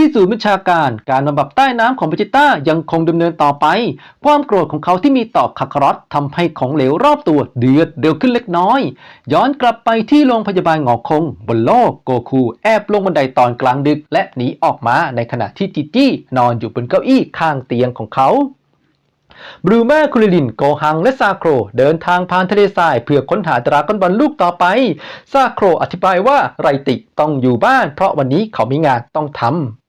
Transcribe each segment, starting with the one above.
ที่ศูนย์บัญชาการการบำบัดใต้น้ำของเบจิต้ายังคงดำเนินต่อไป ความโกรธของเขาที่มีต่อคาคารอสทำให้ของเหลวรอบตัวเดือดเดือดขึ้นเล็กน้อย ย้อนกลับไปที่โรงพยาบาลหงอคง บนโลกโกคูแอบลงบันไดตอนกลางดึก และหนีออกมาในขณะที่จิจี้นอนอยู่บนเก้าอี้ข้างเตียงของเขาบรูมาคุริลิน โกฮัง และซาโคร เดินทางผ่านทะเลทราย เพื่อค้นหาดราก้อนบอลลูกต่อไป ซาโครอธิบายว่าไรติต้องอยู่บ้าน เพราะวันนี้เขามีงานต้องทำ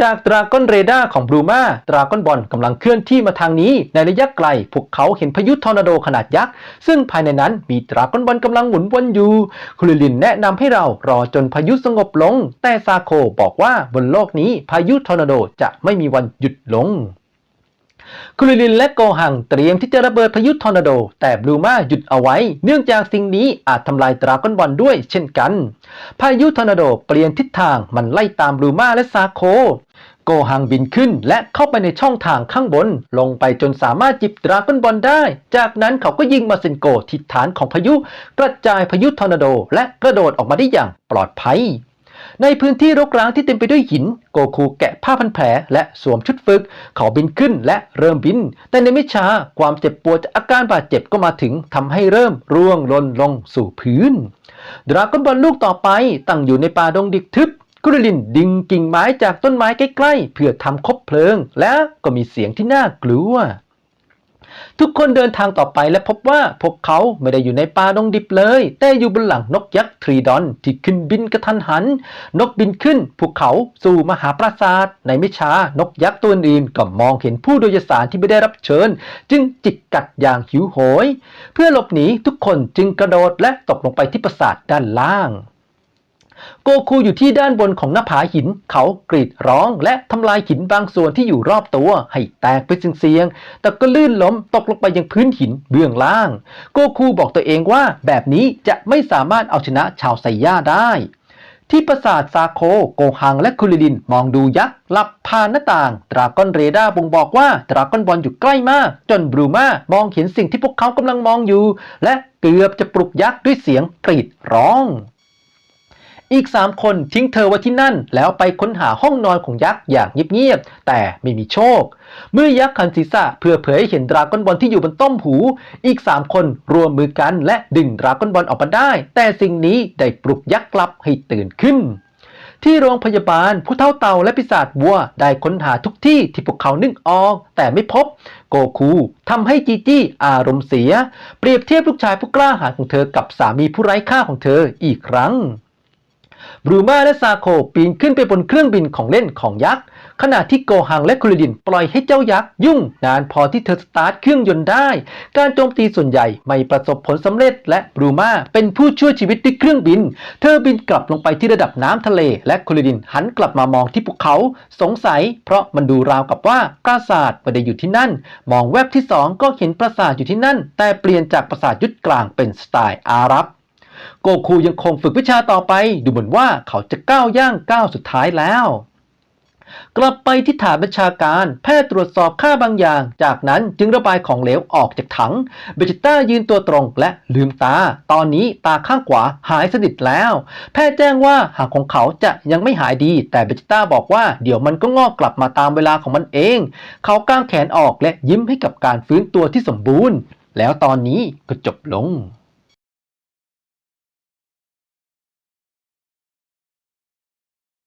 จากดราก้อนเรดาร์ของบรูมาดราก้อนบอลกำลังเคลื่อนที่มาทางนี้ ในระยะไกล พวกเขาเห็นพายุทอร์นาโดขนาดยักษ์ ซึ่งภายในนั้นมีดราก้อนบอลกำลังหมุนวนอยู่ คุริลินแนะนำให้เรารอจนพายุสงบลง แต่ซาโคบอกว่าบนโลกนี้พายุทอร์นาโดจะไม่มีวันหยุดลง คุริลินและโกหังเตรียมที่จะระเบิดพายุทอร์นาโด แต่บลูมาหยุดเอาไว้ เนื่องจากสิ่งนี้อาจทำลายดราก้อนบอลด้วยเช่นกัน พายุทอร์นาโดเปลี่ยนทิศทางมันไล่ตามบลูมาและซาโคโกหังบินขึ้นและเข้าไปในช่องทางข้างบน ลงไปจนสามารถจิบดราก้อนบอลได้ จากนั้นเขาก็ยิงมาเซนโกทิศฐานของพายุ กระจายพายุทอร์นาโด และกระโดดออกมาได้อย่างปลอดภัย ในพื้นที่รกร้างที่เต็มไปด้วยหิน โกคูแกะผ้าพันแผล และสวมชุดฝึก เขาบินขึ้นและเริ่มบิน แต่ในไม่ช้าความเจ็บปวดจากอาการบาดเจ็บก็มาถึงทำให้เริ่มร่วงหล่นลงสู่พื้น ดราก้อนบอลลูกต่อไปตั้งอยู่ในป่าดงดิบทึบกุริลินดึงกิ่งไม้จากต้นไม้ใกล้ๆเพื่อทำคบเพลิง และก็มีเสียงที่น่ากลัว ทุกคนเดินทางต่อไปและพบว่าพวกเขาไม่ได้อยู่ในป่าดงดิบเลย แต่อยู่บนหลังนกยักษ์ทรีดอนที่ขึ้นบินกระทันหัน นกบินขึ้นภูเขาสู่มหาปราสาท ในไม่ช้านกยักษ์ตัวอื่นก็มองเห็นผู้โดยสารที่ไม่ได้รับเชิญ จึงจิกกัดอย่างหิวโหย เพื่อหลบหนีทุกคนจึงกระโดดและตกลงไปที่ปราสาทด้านล่าง โกคูอยู่ที่ด้านบนของหน้าผาหิน เขากรีดร้องและทำลายหินบางส่วนที่อยู่รอบตัวให้แตกไปเสียงๆ แต่ก็ลื่นล้มตกลงไปยังพื้นหินเบื้องล่าง โกคูบอกตัวเองว่าแบบนี้จะไม่สามารถเอาชนะชาวไซย่าได้ที่ปราสาทซาโค โกฮังและคุริลินมองดูยักษ์หลับผ่านหน้าต่าง ดราก้อนเรดาร์บ่งบอกว่าดราก้อนบอลอยู่ใกล้มาก จนบรูมามองเห็นสิ่งที่พวกเขากำลังมองอยู่ และเกือบจะปลุกยักษ์ด้วยเสียงกรีดร้อง อีกสามคนทิ้งเธอไว้ที่นั่น แล้วไปค้นหาห้องนอนของยักษ์อย่างเงียบๆ แต่ไม่มีโชค เมื่อยักษ์ขันศีรษะเพื่อเผยให้เห็นดราก้อนบอลที่อยู่บนต้มหู อีกสามคนรวมมือกันและดึงดราก้อนบอลออกมาได้ แต่สิ่งนี้ได้ปลุกยักษ์กลับให้ตื่นขึ้นที่โรงพยาบาลผู้เท่าเต่าและปีศาจวัวได้ค้นหาทุกที่ที่พวกเขานึกออก แต่ไม่พบ โกคูทำให้จีจี้อารมณ์เสีย เปรียบเทียบลูกชายผู้กล้าหาญของเธอกับสามีผู้ไร้ค่าของเธออีกครั้ง รูมาและซาโคปีนขึ้นไปบนเครื่องบินของเล่นของยักษ์ ขณะที่โกฮังและคุริดินปล่อยให้เจ้ายักษ์ยุ่ง นานพอที่เธอสตาร์ทเครื่องยนต์ได้ การโจมตีส่วนใหญ่ไม่ประสบผลสำเร็จ และบรูมาเป็นผู้ช่วยชีวิตด้วยเครื่องบิน เธอบินกลับลงไปที่ระดับน้ำทะเล และคุริดินหันกลับมามองที่ภูเขา สงสัย เพราะมันดูราวกับว่าปราสาทไม่ได้อยู่ที่นั่น มองแวบที่สองก็เห็นปราสาทอยู่ที่นั่น แต่เปลี่ยนจากปราสาทยุทธกลางเป็นสไตล์อาหรับ โกคูยังคงฝึกวิชาต่อไป ดูเหมือนว่าเขาจะก้าวย่างก้าวสุดท้ายแล้ว กลับไปที่ฐานบัญชาการ แพทย์ตรวจสอบค่าบางอย่าง จากนั้นจึงระบายของเหลวออกจากถัง เบจิต้ายืนตัวตรงและลืมตา ตอนนี้ตาข้างขวาหายสนิทแล้ว แพทย์แจ้งว่าหากของเขาจะยังไม่หายดี แต่เบจิต้าบอกว่าเดี๋ยวมันก็งอกกลับมาตามเวลาของมันเอง เขาก้างแขนออกและยิ้มให้กับการฟื้นตัวที่สมบูรณ์ แล้วตอนนี้ก็จบลง